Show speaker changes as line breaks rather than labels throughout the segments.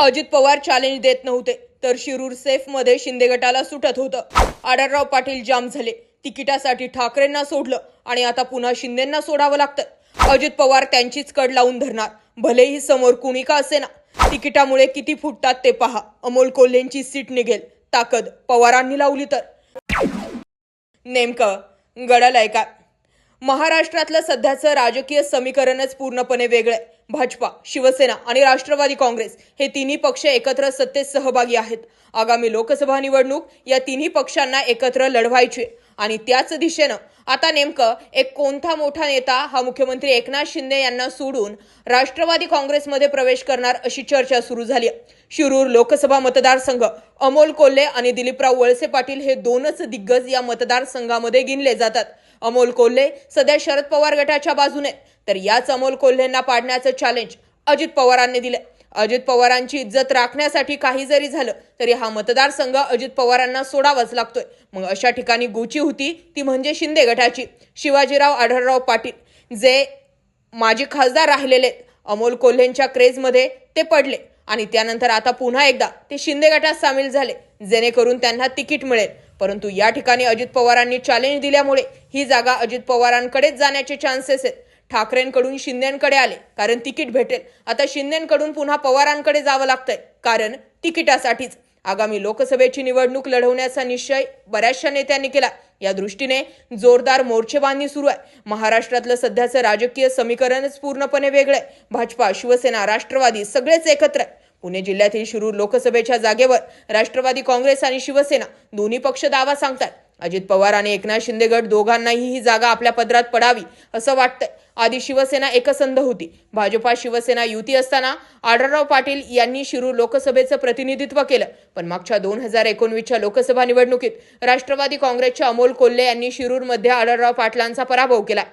Ajit Pawar challenge देत नव्हते तर शिरूर सेफमध्ये शिंदे गटाला सुटत होतं. आडरराव पाटील जाम झाले. तिकिटासाठी ठाकरेंना सोडलं आणि आता पुन्हा शिंदेंना सोडावं लागतं अजित पवार त्यांचीच कड लावून धरणार. भलेही समोर कुणी का असेना. तिकिटामुळे किती फुटतात ते पहा. अमोल कोल्हेंची सीट निघेल. ताकद पवारांनी लावली तर. नेमकं गडालय का महाराष्ट्रातलं सध्याचं राजकीय समीकरणच पूर्णपणे वेगळं आहे. भाजपा शिवसेना आणि राष्ट्रवादी काँग्रेस हे तिन्ही पक्ष एकत्र सत्तेत सहभागी आहेत. आगामी लोकसभा निवडणूक या तिन्ही पक्षांना एकत्र लढवायची आणि त्याच दिशेनं आता नेमकं एक कोणता मोठा नेता हा मुख्यमंत्री एकनाथ शिंदे यांना सोडून राष्ट्रवादी काँग्रेसमध्ये प्रवेश करणार अशी चर्चा सुरू झाली शिरूर लोकसभा मतदारसंघ अमोल कोल्हे आणि दिलीपराव वळसे पाटील हे दोनच दिग्गज या मतदारसंघामध्ये गिनले जातात. अमोल कोल्हे सध्या शरद पवार गटाच्या बाजूने तर याच अमोल कोल्हेंना पाडण्याचं चॅलेंज अजित पवारांनी दिलं अजित पवारांची इज्जत राखण्यासाठी काही जरी झालं तरी हा मतदारसंघ अजित पवारांना सोडावाच लागतोय. मग अशा ठिकाणी गोची होती ती म्हणजे शिंदे गटाची. शिवाजीराव आढळराव पाटील जे माजी खासदार राहिलेले आहेत. अमोल कोल्हेंच्या क्रेजमध्ये ते पडले. आणि त्यानंतर आता पुन्हा एकदा ते शिंदे गटात सामील झाले जेणेकरून त्यांना तिकीट मिळेल. परंतु या ठिकाणी अजित पवारांनी चॅलेंज दिल्यामुळे ही जागा अजित पवारांकडेच जाण्याचे चान्सेस आहेत. ठाकरेंकडून शिंदेकडे आले कारण तिकीट भेटेल. आता शिंदेकडून पुन्हा पवारांकडे जावं लागतंय कारण तिकिटासाठीच. आगामी लोकसभेची निवडणूक लढवण्याचा निश्चय बऱ्याचशा नेत्यांनी केला. या दृष्टीने जोरदार मोर्चेबांधणी सुरू आहे. महाराष्ट्रातलं सध्याचं राजकीय समीकरणच पूर्णपणे वेगळं आहे. भाजपा शिवसेना राष्ट्रवादी सगळेच एकत्र आहे पुणे जिल्ह्यातील शिरूर लोकसभेच्या जागेवर राष्ट्रवादी काँग्रेस आणि शिवसेना दोन्ही पक्ष दावा सांगतात अजित पवार आणि एकनाथ शिंदे गट दोघांनाही ही जागा आपल्या पदरात पडावी असं वाटतंय. आधी शिवसेना एकसंध होती. भाजपा शिवसेना युती असताना आढळराव पाटील यांनी शिरूर लोकसभेचं प्रतिनिधित्व केलं. पण मागच्या दोन हजार एकोणवीसच्या लोकसभा निवडणुकीत राष्ट्रवादी काँग्रेसच्या अमोल कोल्हे यांनी शिरूरमध्ये आढळराव पाटलांचा पराभव केला.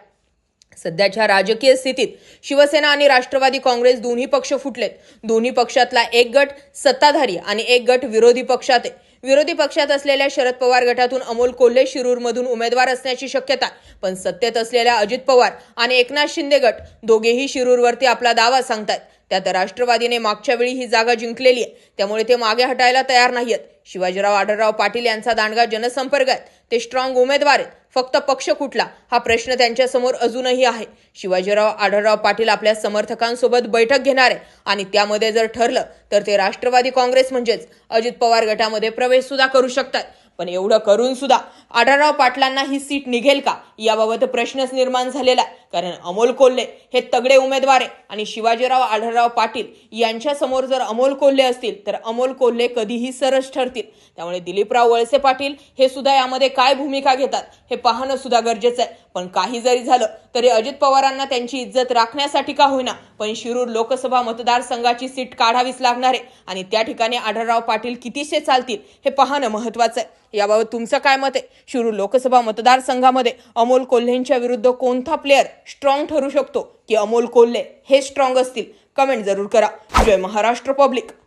सध्याच्या राजकीय स्थितीत शिवसेना आणि राष्ट्रवादी काँग्रेस दोन्ही पक्ष फुटलेत. दोन्ही पक्षातला एक गट सत्ताधारी आणि एक गट विरोधी पक्षात आहे. विरोधी पक्षात असलेल्या शरद पवार गटातून अमोल कोल्हे शिरूरमधून उमेदवार असण्याची शक्यता पण सत्तेत असलेल्या अजित पवार आणि एकनाथ शिंदे गट दोघेही शिरूरवरती आपला दावा सांगतात त्यात राष्ट्रवादीने मागच्या वेळी ही जागा जिंकलेली आहे. त्यामुळे ते मागे हटायला तयार नाहीयेत. शिवाजीराव आढळराव पाटील यांचा दांडगा जनसंपर्क आहे ते स्ट्रॉंग उमेदवार आहेत. फक्त पक्ष कुठला? हा प्रश्न त्यांच्यासमोर अजूनही आहे. शिवाजीराव आढळराव पाटील आपल्या समर्थकांसोबत बैठक घेणार आहे. आणि त्यामध्ये जर ठरलं तर ते राष्ट्रवादी काँग्रेस म्हणजेच अजित पवार गटामध्ये प्रवेश सुद्धा करू शकतात. पण एवढं करून सुद्धा आढळराव पाटलांना ही सीट निघेल का? याबाबत प्रश्नच निर्माण झालेला आहे. कारण अमोल कोल्हे हे तगडे उमेदवार आहे. आणि शिवाजीराव आढळराव पाटील यांच्या समोर जर अमोल कोल्हे असतील तर अमोल कोल्हे कधीही सरस ठरतील. त्यामुळे दिलीपराव वळसे पाटील हे सुद्धा यामध्ये काय भूमिका घेतात हे पाहणं सुद्धा गरजेचं आहे. पण काही जरी झालं तरी अजित पवारांना त्यांची इज्जत राखण्यासाठी का होईना? पण शिरूर लोकसभा मतदारसंघाची सीट काढावीच लागणार आहे. आणि त्या ठिकाणी आढळराव पाटील कितीशे चालतील हे पाहणं महत्वाचं आहे. याबाबत तुमचं काय मत आहे? शिरूर लोकसभा मतदारसंघामध्ये अमोल कोल्हेंच्या विरुद्ध कोणता प्लेअर स्ट्रॉंग ठरू शकतो? की अमोल कोल्हे हे स्ट्रॉंग असतील? कमेंट जरूर करा. जय महाराष्ट्र पब्लिक